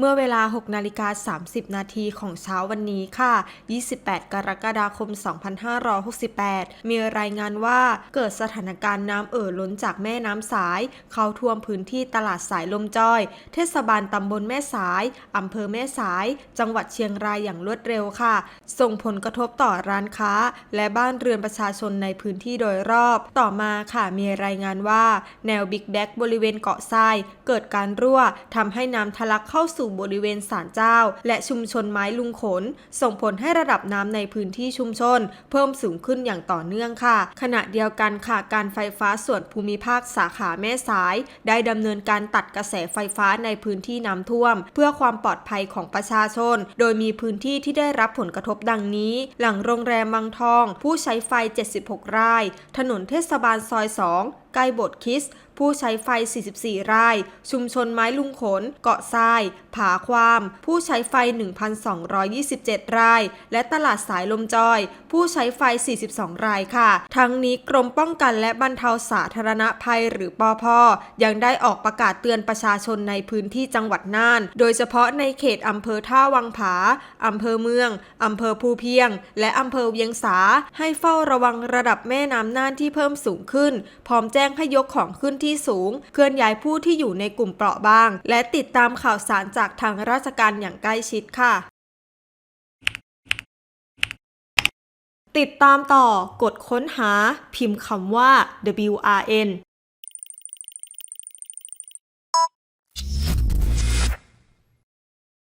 เมื่อเวลา 6 นาฬิกา 30 นาทีของเช้าวันนี้ค่ะ 28 กรกฎาคม 2568 มีรายงานว่าเกิดสถานการณ์น้ำเอ่อล้นจากแม่น้ำสาย เข้าท่วมพื้นที่ตลาดสายลมจอย เทศบาลตำบลแม่สายอำเภอแม่สาย จังหวัดเชียงรายอย่างรวดเร็วค่ะ ส่งผลกระทบต่อร้านค้า และบ้านเรือนประชาชนในพื้นที่โดยรอบ ต่อมาค่ะมีรายงานว่า แนวบิ๊กแดกบริเวณเกาะทราย เกิดการรั่วทำให้น้ำทะลักเข้าสู่บริเวณศาลเจ้า และชุมชนไม้ลุงขน ส่งผลให้ระดับน้ำในพื้นที่ชุมชน เพิ่มสูงขึ้นอย่างต่อเนื่องค่ะ ขณะเดียวกันค่ะการไฟฟ้าส่วนภูมิภาคสาขาแม่สาย ได้ดำเนินการตัดกระแสไฟฟ้าในพื้นที่น้ำท่วม เพื่อความปลอดภัยของประชาชน โดยมีพื้นที่ที่ได้รับผลกระทบดังนี้ หลังโรงแรมมังทอง ผู้ใช้ไฟ 76 ราย ถนนเทศบาลซอย 2 ล้โบสถ์คิส ผู้ใช้ไฟ 44 ราย ชุมชนไม้ลุงขน เกาะทราย ผาความ ผู้ใช้ไฟ 1,227 ราย และตลาดสายลมจอย ผู้ใช้ไฟ 42 รายค่ะ ทั้งนี้กรมป้องกันและบรรเทาสาธารณภัยหรือปอพยังได้ออกประกาศเตือนประชาชนในพื้นที่จังหวัดน่าน โดยเฉพาะในเขตอำเภอท่าวังผา อำเภอเมือง อำเภอภูเพียง และอำเภอเวียงสา ให้เฝ้าระวังระดับแม่น้ำน่านที่เพิ่มสูงขึ้น พร้อมแจ้งงให้ยกของขึ้นที่สูง เคลื่อนย้ายผู้ที่อยู่ในกลุ่มเปราะบาง และติดตามข่าวสารจากทางราชการอย่างใกล้ชิดค่ะติดตามต่อกดค้นหาพิมพ์คำว่า WRN